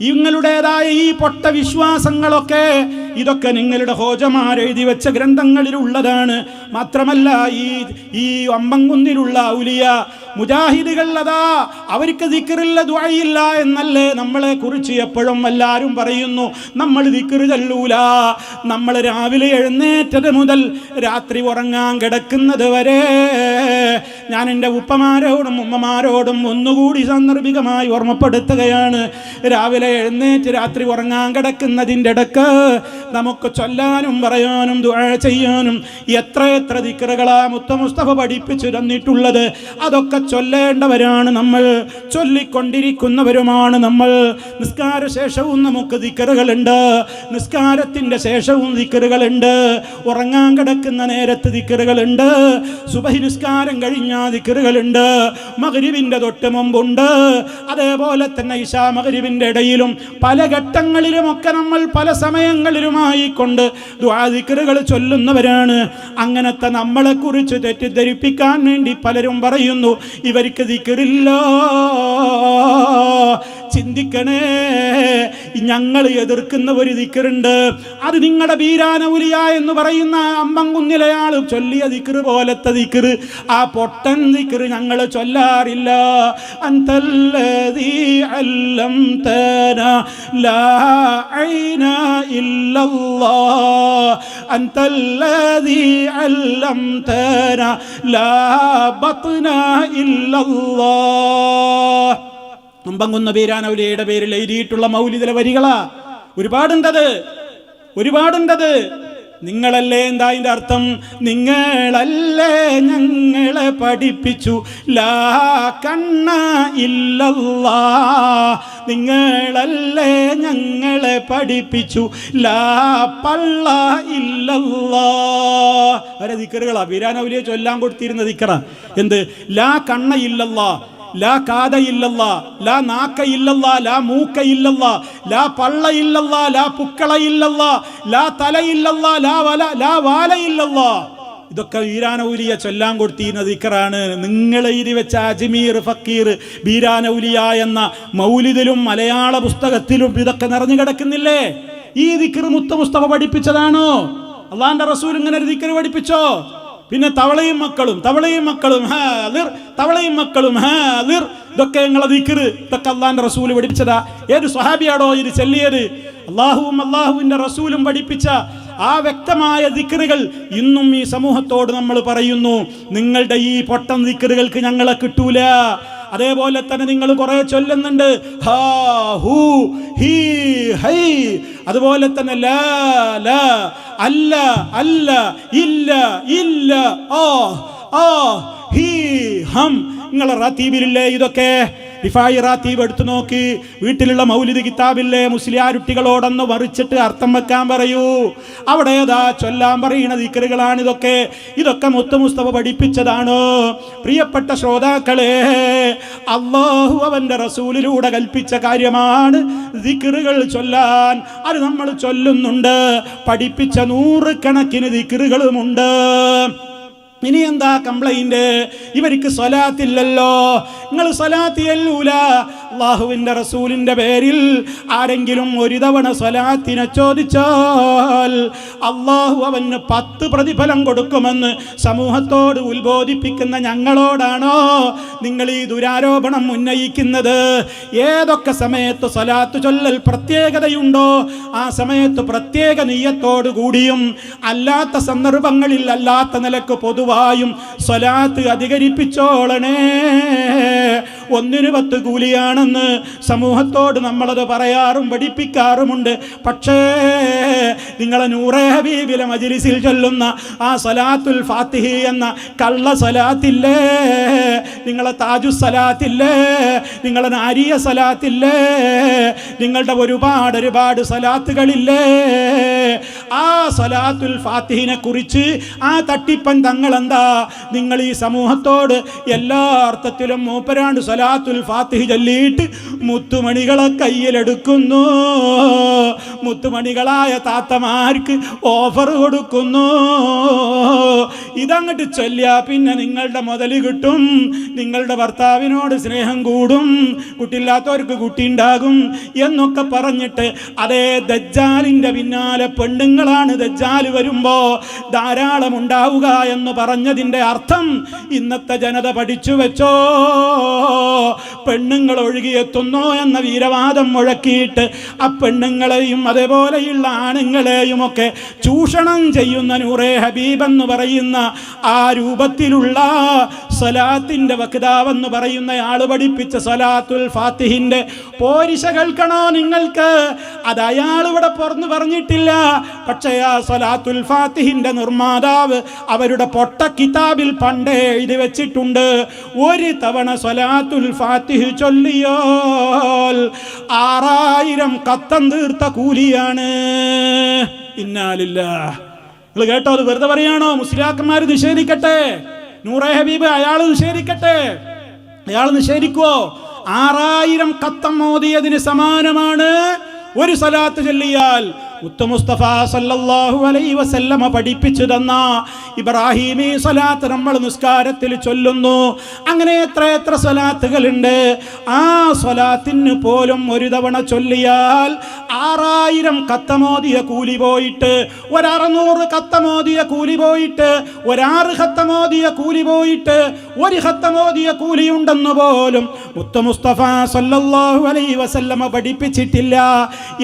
നിങ്ങളുടേതായ ഈ പൊട്ട വിശ്വാസങ്ങളൊക്കെ ഇതൊക്കെ നിങ്ങളുടെ ഹോജമാരെഴുതി വെച്ച ഗ്രന്ഥങ്ങളിലുള്ളതാണ്. മാത്രമല്ല ഈ ഈ അമ്പങ്കുന്നിലുള്ള ഔലിയ മുജാഹിദുകൾ അതാ അവർക്ക് ദിക്കറില്ല ദ്വായില്ല എന്നല്ലേ നമ്മളെ കുറിച്ച് എപ്പോഴും എല്ലാവരും പറയുന്നു. നമ്മൾ ദിക്കറ് ചൊല്ലൂല. നമ്മൾ രാവിലെ എഴുന്നേറ്റത് മുതൽ രാത്രി ഉറങ്ങാൻ കിടക്കുന്നത് വരെ ഞാൻ എന്റെ ഉപ്പമാരോടും ഉമ്മമാരോടും ഒന്നുകൂടി സാന്ദർഭികമായി ഓർമ്മപ്പെടുത്തുകയാണ്. രാവിലെ എഴുന്നേറ്റ് രാത്രി ഉറങ്ങാൻ കിടക്കുന്നതിന്റെ ഇടയ്ക്ക് നമുക്ക് ചൊല്ലാനും പറയാനും ദുആ ചെയ്യാനും എത്ര എത്ര ദിക്കറുകളാ മുത്ത മുസ്തഫ പഠിപ്പിച്ചു തന്നിട്ടുള്ളത്. അതൊക്കെ ചൊല്ലേണ്ടവരാണ് നമ്മൾ. ചൊല്ലിക്കൊണ്ടിരിക്കുന്നവരുമാണ് നമ്മൾ. നിസ്കാര ശേഷവും നമുക്ക് ദിക്കറുകളുണ്ട്. നിസ്കാരത്തിന്റെ ശേഷവും ദിക്കറുകളുണ്ട്. ഉറങ്ങാൻ കിടക്കുന്ന നേരത്ത് ദിക്കറുകളുണ്ട്. സുബഹി നിസ്കാരം കഴിഞ്ഞാൽ ദിക്കറുകളുണ്ട്. മകരിവിന്റെ തൊട്ട് മുമ്പുണ്ട്. അതേപോലെ തന്നെ ഇഷാ മകരിവിന്റെ ഇടയിലും പല ഘട്ടങ്ങളിലുമൊക്കെ നമ്മൾ പല സമയങ്ങളിലുമായി കൊണ്ട് ദ്വാദിക്കറുകൾ ചൊല്ലുന്നവരാണ്. അങ്ങനത്തെ നമ്മളെക്കുറിച്ച് തെറ്റിദ്ധരിപ്പിക്കാൻ വേണ്ടി പലരും പറയുന്നു ഇവർക്ക് ദിക്കറില്ല ചിന്തിക്കണേ. ഞങ്ങൾ എതിർക്കുന്ന ഒരു ദിക്കറുണ്ട് അത് നിങ്ങളുടെ ബീരാനൗലിയ എന്ന് പറയുന്ന അമ്പങ്കുന്നിലയാൾ ചൊല്ലിയ ദിക്കറ് പോലത്തെ ദിക്കറ് ആ പൊട്ടൻ ദിക്കറ് ഞങ്ങൾ ചൊല്ലാറില്ല. അന്തല്ലദീ അല്ലംതന ലാ അല്ലംതന ലാ ബത്ന ഇല്ലല്ലാഹ്. അമ്പങ്കുന്ന ബീരാനൗലിയുടെ പേരിൽ എഴുതിയിട്ടുള്ള മൗലിദിലെ വരികളാ. ഒരുപാടുണ്ടത്. ഒരുപാടുണ്ടത്. നിങ്ങളല്ലേ എന്താ ഇതിന്റെ അർത്ഥം? നിങ്ങളല്ലേ ഞങ്ങളെ പഠിപ്പിച്ചു. ലാ കണ്ണ ഇല്ലല്ലാ. നിങ്ങളല്ലേ ഞങ്ങളെ പഠിപ്പിച്ചു. ലാ പള്ള ഇല്ലല്ലാ. അവരെ ദിക്കറുകളാ. വീരാനൗലിയെ ചൊല്ലാൻ കൊടുത്തിരുന്ന ദിക്കറ. എന്ത്? ലാ കണ്ണ ഇല്ലല്ലാ. ലാ കാത ഇല്ലല്ല ലാ നാക്ക ഇല്ലല്ല ലാ മൂക്ക ഇല്ലല്ല ലാ പള്ള ഇല്ലല്ല ലാ പുക്കള ഇല്ലല്ല ലാ തല ഇല്ലല്ല ലാ വല ലാ വാല ഇല്ലല്ല ഇതൊക്കെ വീരാനൗലിയ ചൊല്ലാൻ കൊടുത്തിരുന്ന ദിക്കറാണ്. എഴുതി വെച്ച അജ്മീർ ഫക്കീർ ബീരാനൗലിയ എന്ന മൗലിദിലും മലയാള പുസ്തകത്തിലും ഇതൊക്കെ നിറഞ്ഞു കിടക്കുന്നില്ലേ? ഈ ദിക്കർ മുത്ത മുസ്തഫ പഠിപ്പിച്ചതാണോ? അള്ളാന്റെ റസൂൽ ഇങ്ങനെ ഒരു ദിക്കർ പഠിപ്പിച്ചോ? പിന്നെ തവളയും മക്കളും തവളയും മക്കളും ഹാലിർ തവളയും മക്കളും ഹാലിർ ഇതൊക്കെ നിങ്ങളെ ദിക്കറ് ഇതൊക്കെ അള്ളാന്റെ റസൂൽ പഠിപ്പിച്ചതാ. ഏത് സ്വഹാബിയാടോ ഇത് ചെല്ലിയത്? അള്ളാഹുവും അള്ളാഹുവിന്റെ റസൂലും പഠിപ്പിച്ച ആ വ്യക്തമായ ദിക്കറുകൾ ഇന്നും ഈ സമൂഹത്തോട് നമ്മൾ പറയുന്നു. നിങ്ങളുടെ ഈ പൊട്ടം ദിക്കറുകൾക്ക് ഞങ്ങളെ കിട്ടൂല. അതേപോലെ തന്നെ നിങ്ങൾ കുറെ ചൊല്ലുന്നുണ്ട്. ഹാ ഹൂ ഹീ അതുപോലെ തന്നെ ലാ ലാ അല്ല അല്ല ഇല്ല ഇല്ല ആ ആ ഹീ ഹം. നിങ്ങളെ റാത്തീബിലില്ലേ ഇതൊക്കെ? റിഫായി തീവ് എടുത്തു നോക്കി. വീട്ടിലുള്ള മൗലിദ് കിതാബില്ലേ? മുസ്ലിയാരുട്ടികളോടൊന്ന് മറിച്ചിട്ട് അർത്ഥം വെക്കാൻ പറയൂ. അവിടെ ഏതാ ചൊല്ലാൻ പറയുന്ന ദിക്കറുകളാണ് ഇതൊക്കെ. ഇതൊക്കെ മുത്ത മുസ്തഫ പഠിപ്പിച്ചതാണ്. പ്രിയപ്പെട്ട ശ്രോതാക്കളെ അള്ളാഹു അവന്റെ റസൂലിലൂടെ കൽപ്പിച്ച കാര്യമാണ് ദിക്കറുകൾ ചൊല്ലാൻ. അത് നമ്മൾ ചൊല്ലുന്നുണ്ട്. പഠിപ്പിച്ച നൂറുകണക്കിന് ദിക്കറുകളുമുണ്ട്. ഇനി എന്താ കംപ്ലൈന്റ് ഇവർക്ക് സ്വലാത്തില്ലല്ലോ. നിങ്ങൾ സ്വലാത്തി ചെല്ലൂല അള്ളാഹുവിന്റെ റസൂലിന്റെ പേരിൽ ആരെങ്കിലും ഒരു തവണ സ്വലാത്തിനെ ചോദിച്ചാൽ അള്ളാഹു അവന് പത്ത് പ്രതിഫലം കൊടുക്കുമെന്ന് സമൂഹത്തോട് ഉത്ബോധിപ്പിക്കുന്ന ഞങ്ങളോടാണോ നിങ്ങൾ ഈ ദുരാരോപണം ഉന്നയിക്കുന്നത്? ഏതൊക്കെ സമയത്ത് സ്വലാത്ത് ചൊല്ലൽ പ്രത്യേകതയുണ്ടോ? ആ സമയത്ത് പ്രത്യേക നീയത്തോടു കൂടിയും അല്ലാത്ത സന്ദർഭങ്ങളിൽ അല്ലാത്ത നിലയ്ക്ക് പൊതുവായും സ്വലാത്ത് അധികരിപ്പിച്ചോളണേ. ഒന്നിന് പത്ത് കൂലിയാണെന്ന് സമൂഹത്തോട് നമ്മളത് പറയാറും പഠിപ്പിക്കാറുമുണ്ട്. പക്ഷേ നിങ്ങളെ നൂറേ ഹബീബിലെ മജിലിസിൽ ചൊല്ലുന്ന ആ സലാത്തുൽ ഫാത്തിഹി എന്ന കള്ള സലാത്തില്ലേ? നിങ്ങളെ താജു സലാത്തില്ലേ? നിങ്ങളെ നാരിയ സലാത്തില്ലേ? നിങ്ങളുടെ ഒരുപാട് ഒരുപാട് സലാത്തുകളില്ലേ? ആ സലാത്തുൽ ഫാത്തിഹിനെ കുറിച്ച് ആ തട്ടിപ്പൻ തങ്ങളെന്താ? നിങ്ങൾ ഈ സമൂഹത്തോട് എല്ലാ അർത്ഥത്തിലും മൂപ്പരാണ്ട് സലാത്തുൽ ഫാത്തിഹ് ചൊല്ലിയിട്ട് മുത്തുമണികളെ കയ്യിലെടുക്കുന്നു. മുത്തുമണികളായ താത്തമാർക്ക് ഓഫർ കൊടുക്കുന്നു. ഇതങ്ങട്ട് ചൊല്ലിയാ പിന്നെ നിങ്ങളുടെ മുതൽ കിട്ടും. നിങ്ങളുടെ ഭർത്താവിനോട് സ്നേഹം കൂടും. കുട്ടിയില്ലാത്തവർക്ക് കുട്ടി ഉണ്ടാകും എന്നൊക്കെ പറഞ്ഞിട്ട് അതേ ദജ്ജാലിന്റെ പിന്നാലെ പെണ്ണുങ്ങളാണ് ദജ്ജാൽ വരുമ്പോൾ ധാരാളം ഉണ്ടാവുക എന്ന് പറഞ്ഞതിന്റെ അർത്ഥം ഇന്നത്തെ ജനത പഠിച്ചു വെച്ചോ. പെണ്ണുങ്ങൾ ഒഴുകിയെത്തുന്നോ എന്ന വീരവാദം മുഴക്കിയിട്ട് ആ പെണ്ണുങ്ങളെയും അതേപോലെയുള്ള ആണുങ്ങളെയും ഒക്കെ ചൂഷണം ചെയ്യുന്ന നൂറേ ഹബീബ് എന്ന് പറയുന്ന ആ രൂപത്തിലുള്ള സലാത്തിന്റെ വക്താവെന്ന് പറയുന്ന ആൾ പഠിപ്പിച്ച സലാത്തുൽ ഫാത്തിഹിന്റെ പോരിശ കേൾക്കണോ നിങ്ങൾക്ക്? അത് അയാൾ ഇവിടെ പുറന്നു പറഞ്ഞിട്ടില്ല. പക്ഷേ ആ സലാത്തുൽ ഫാത്തിഹിന്റെ നിർമ്മാതാവ് അവരുടെ പൊട്ട കിതാബിൽ പണ്ടേ എഴുതി വെച്ചിട്ടുണ്ട്. ഒരു തവണ സലാത്തുൽ ഫാത്തിഹ് ചൊല്ലിയോ ആറായിരം കത്തം തീർത്ത കൂലിയാണ്. ഇന്നാലില്ല നിങ്ങൾ കേട്ടോ അത് വെറുതെ പറയാണോ? മുസ്ലിയാക്കന്മാർ നിഷേധിക്കട്ടെ. നൂറെ ഹബീബ് അയാൾ നിഷേധിക്കട്ടെ. അയാൾ നിഷേധിക്കുവോ? ആറായിരം കത്തം മോദിയതിന് സമാനമാണ്. ഒരു സലാത്ത് ചൊല്ലിയാൽ മുസ്തഫ സല്ലല്ലാഹു അലൈഹി വസല്ലമ പഠിപ്പിച്ചു തന്ന ഇബ്രാഹിമി സ്വലാത്ത് നമ്മൾ നിസ്കാരത്തിൽ ചൊല്ലുന്നു. അങ്ങനെ എത്ര എത്ര സ്വലാത്തുകളുണ്ട്. ആ സ്വലാത്തിന് പോലും ഒരു തവണ ചൊല്ലിയാൽ ആറായിരം കത്തമോദിയ കൂലി പോയിട്ട് ഒരറുന്നൂറ് കത്തമോദിയ കൂലി പോയിട്ട് ഒരാറ് ഹത്തമോദിയ കൂലി പോയിട്ട് ഒരു ഹത്തമോദിയ കൂലി ഉണ്ടെന്ന് പോലും മുത്ത മുസ്തഫ സല്ലല്ലാഹു അലൈഹി വസല്ലമ പഠിപ്പിച്ചിട്ടില്ല.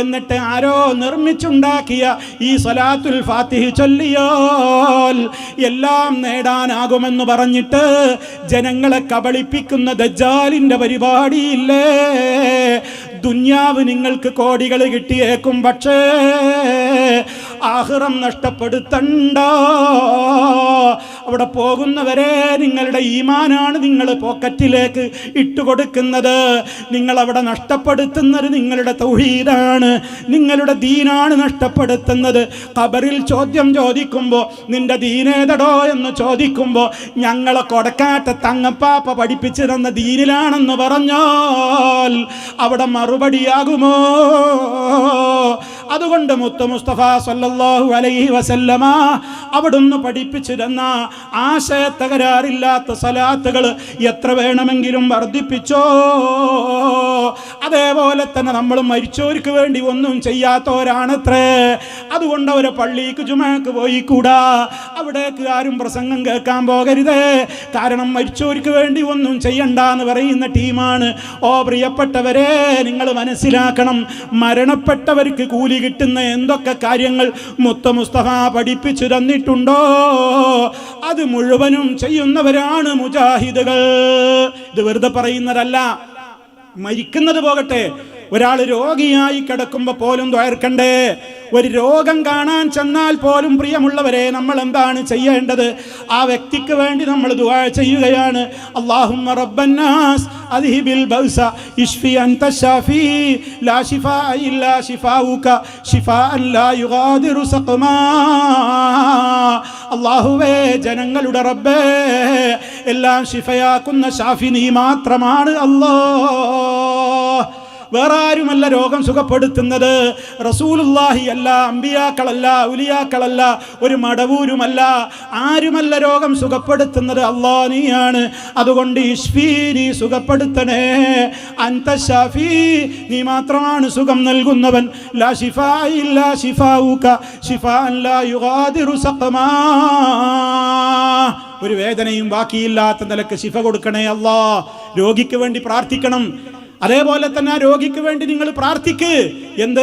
എന്നിട്ട് ആരോ നിർമ്മിച്ചുണ്ടാക്കിയ ഈ സലാത്തുൽ ഫാത്തിഹി ചൊല്ലിയാൽ എല്ലാം നേടാനാകുമെന്ന് പറഞ്ഞിട്ട് ജനങ്ങളെ കബളിപ്പിക്കുന്ന ദജ്ജാലിന്റെ പരിപാടിയില്ലേ? ദുന്യാവ് നിങ്ങൾക്ക് കോടികൾ കിട്ടിയേക്കും പക്ഷേ ആഹ്റം നഷ്ടപ്പെടുത്തണ്ട? അവിടെ പോകുന്നവരെ നിങ്ങളുടെ ഈമാനാണ് നിങ്ങൾ പോക്കറ്റിലേക്ക് ഇട്ടുകൊടുക്കുന്നത്. നിങ്ങൾ അവിടെ നഷ്ടപ്പെടുത്തുന്നത് നിങ്ങളുടെ തൗഹീദാണ്. നിങ്ങളുടെ ദീനാണ് നഷ്ടപ്പെടുത്തുന്നത്. കബറിൽ ചോദ്യം ചോദിക്കുമ്പോൾ നിന്റെ ദീനേതടോ? എന്ന് ചോദിക്കുമ്പോൾ ഞങ്ങളെ കൊടക്കാട്ട തങ്ങപ്പാപ്പ പഠിപ്പിച്ചു തന്ന ദീനിലാണെന്ന് പറഞ്ഞാൽ അവിടെ മറുപടിയാകുമോ? അതുകൊണ്ട് മുത്ത മുസ്തഫ സല്ലല്ലാഹു അലൈഹി വസല്ലമ അവിടുന്ന് പഠിപ്പിച്ചു തന്ന ആശയ തകരാറില്ലാത്ത സലാത്തുകൾ എത്ര വേണമെങ്കിലും വർദ്ധിപ്പിച്ചോ? അതേപോലെ തന്നെ നമ്മൾ മരിച്ചവർക്ക് വേണ്ടി ഒന്നും ചെയ്യാത്തവരാണത്രേ. അതുകൊണ്ട് അവരെ പള്ളിക്ക് ചുമക്ക് പോയി കൂടാ. അവിടേക്ക് ആരും പ്രസംഗം കേൾക്കാൻ പോകരുത്. കാരണം മരിച്ചവർക്ക് വേണ്ടി ഒന്നും ചെയ്യണ്ട എന്ന് പറയുന്ന ടീമാണ്. ഓ പ്രിയപ്പെട്ടവരെ നിങ്ങൾ മനസ്സിലാക്കണം. മരണപ്പെട്ടവർക്ക് കൂലി കിട്ടുന്ന എന്തൊക്കെ കാര്യങ്ങൾ മുത്ത മുസ്തഫ പഠിപ്പിച്ചു തന്നിട്ടുണ്ടോ? അത് മുഴുവനും ചെയ്യുന്നവരാണ് മുജാഹിദുകൾ. ഇത് വെറുതെ പറയുന്നതല്ല. മരിക്കുന്നത് പോകട്ടെ. ഒരാൾ രോഗിയായി കിടക്കുമ്പോൾ പോലും ദ്വയർക്കണ്ടേ ഒരു രോഗം കാണാൻ ചെന്നാൽ പോലും പ്രിയമുള്ളവരെ നമ്മൾ എന്താണ് ചെയ്യേണ്ടത്? ആ വ്യക്തിക്ക് വേണ്ടി നമ്മൾ ദുആ ചെയ്യുകയാണ്. അല്ലാഹുമ്മ റബ്ബന്നാസ് അദ്ഹിബിൽ ബൗസ ഇഷ്ഫി അൻത ഷാഫി ലാ ഷിഫാ ഇല്ലാ ഷിഫാഉക ഷിഫാ ലാ യുഗാദിറു സഖമാ. അല്ലാഹുവേ ജനങ്ങളുടെ റബ്ബേ എല്ലാം ഷിഫയാക്കുന്ന ഷാഫി നീ മാത്രമാണ് അല്ലാ വേറെ ആരുമല്ല രോഗം സുഖപ്പെടുത്തുന്നത്. റസൂലുല്ലാഹി അല്ല അമ്പിയാക്കളല്ല ഉലിയാക്കളല്ല ഒരു മടവൂരുമല്ല. ആരുമല്ല രോഗം സുഖപ്പെടുത്തുന്നത്? അള്ളാ നീയാണ്. അതുകൊണ്ട് ഇഷ്ഫീ നീ സുഖപ്പെടുത്തണേ. അൻത ഷഫീ നീ മാത്രമാണ് സുഖം നൽകുന്നവൻ. ലാ ഷിഫാ ഇല്ലാ ഷിഫാവുക ഷിഫാ ലാ യുഗാദിറു സഖമാ. ഒരു വേദനയും ബാക്കിയില്ലാത്ത നിലയ്ക്ക് ശിഫ കൊടുക്കണേ അല്ലാ രോഗിക്ക് വേണ്ടി പ്രാർത്ഥിക്കണം. അതേപോലെ തന്നെ ആ രോഗിക്ക് വേണ്ടി നിങ്ങൾ പ്രാർത്ഥിക്ക്. എന്ത്?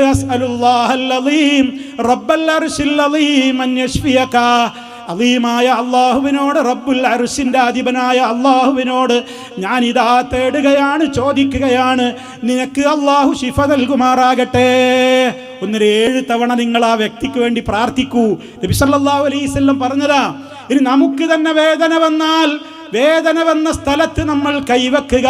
അലീമായ അള്ളാഹുവിനോട് റബ്ബുൽ അർശിന്റെ അധിപനായ അള്ളാഹുവിനോട് ഞാൻ ഇതാ തേടുകയാണ് ചോദിക്കുകയാണ്. നിനക്ക് അള്ളാഹു ശിഫ നൽകുമാറാകട്ടെ. ഒന്നൊരു ഏഴ് തവണ നിങ്ങൾ ആ വ്യക്തിക്ക് വേണ്ടി പ്രാർത്ഥിക്കൂ. നബി സല്ലല്ലാഹു അലൈഹി പറഞ്ഞതാ ഇനി നമുക്ക് തന്നെ വേദന വന്നാൽ വേദന വന്ന സ്ഥലത്ത് നമ്മൾ കൈവക്കുക.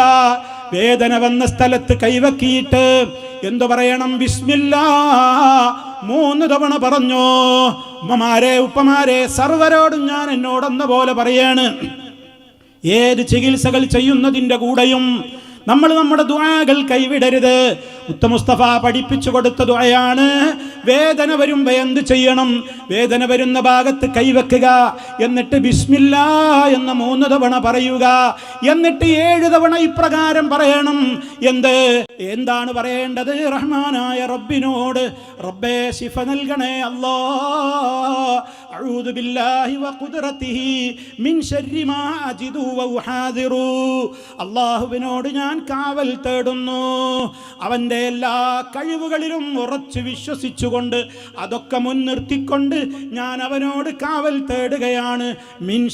വേദന വന്ന സ്ഥലത്ത് കൈവക്കിയിട്ട് എന്തു പറയണം? ബിസ്മില്ലാ. മൂന്ന് തവണ പറഞ്ഞു ഉമ്മമാരെ ഉപ്പമാരെ സർവരോടും ഞാൻ എന്നോടെന്ന പോലെ പറയാണ്. ഏത് ചികിത്സകൾ ചെയ്യുന്നതിന്റെ കൂടെയും നമ്മൾ നമ്മുടെ ദുആകൾ കൈവിടരുത്. മുസ്തഫ പഠിപ്പിച്ചു കൊടുത്ത ദുആയാണ്. വേദന വരുമ്പോ എന്ത് ചെയ്യണം? വേദന വരുന്ന ഭാഗത്ത് കൈവെക്കുക. എന്നിട്ട് ബിസ്മില്ല എന്ന് മൂന്ന് തവണ പറയുക. എന്നിട്ട് ഏഴ് തവണ ഇപ്രകാരം പറയണം. എന്ത്? എന്താണ് പറയേണ്ടത്? റഹ്മാനായ റബ്ബിനോട്. റബ്ബേ ശിഫ നൽകണേ അല്ലാ. അഊദു ബില്ലാഹി വഖുദ്റതിഹി മിൻ ശർരി മാ അജിദു വഉഹാദിറു അല്ലാഹുവിനോട് ഞാൻ കാവൽ തേടുന്നു. അവന്റെ എല്ലാ കഴിവുകളിലും ഉറച്ചു വിശ്വസിച്ചുകൊണ്ട് അതൊക്കെ മുൻനിർത്തിക്കൊണ്ട് ഞാൻ അവനോട് കാവൽ തേടുകയാണ്. മിൻ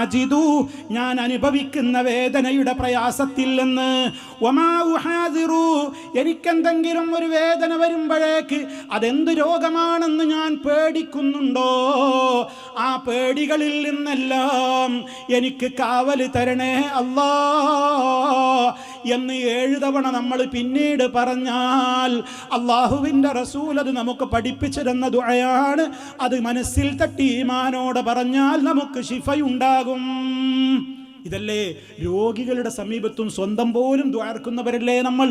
അജിതു ഞാൻ അനുഭവിക്കുന്ന വേദനയുടെ പ്രയാസത്തിൽ നിന്ന്. ഉഹാദിറു എനിക്കെന്തെങ്കിലും ഒരു വേദന വരുമ്പോഴേക്ക് അതെന്ത് രോഗമാണെന്ന് ഞാൻ പേടിക്കുന്നുണ്ടോ? ആ പേടികളിൽ നിന്നെല്ലാം എനിക്ക് കാവൽ തരണേ അല്ലാ എന്ന് ഏഴ് തവണ നമ്മൾ പിന്നീട് പറഞ്ഞാൽ അള്ളാഹുവിന്റെ റസൂൽ അത് നമുക്ക് പഠിപ്പിച്ചിരുന്ന ദുഴയാണ് അത് മനസ്സിൽ തട്ടി ഈമാനോട് പറഞ്ഞാൽ നമുക്ക് ശിഫയുണ്ടാകും. ഇതല്ലേ? രോഗികളുടെ സമീപത്തും സ്വന്തം പോലും ദ്വാർക്കുന്നവരല്ലേ നമ്മൾ?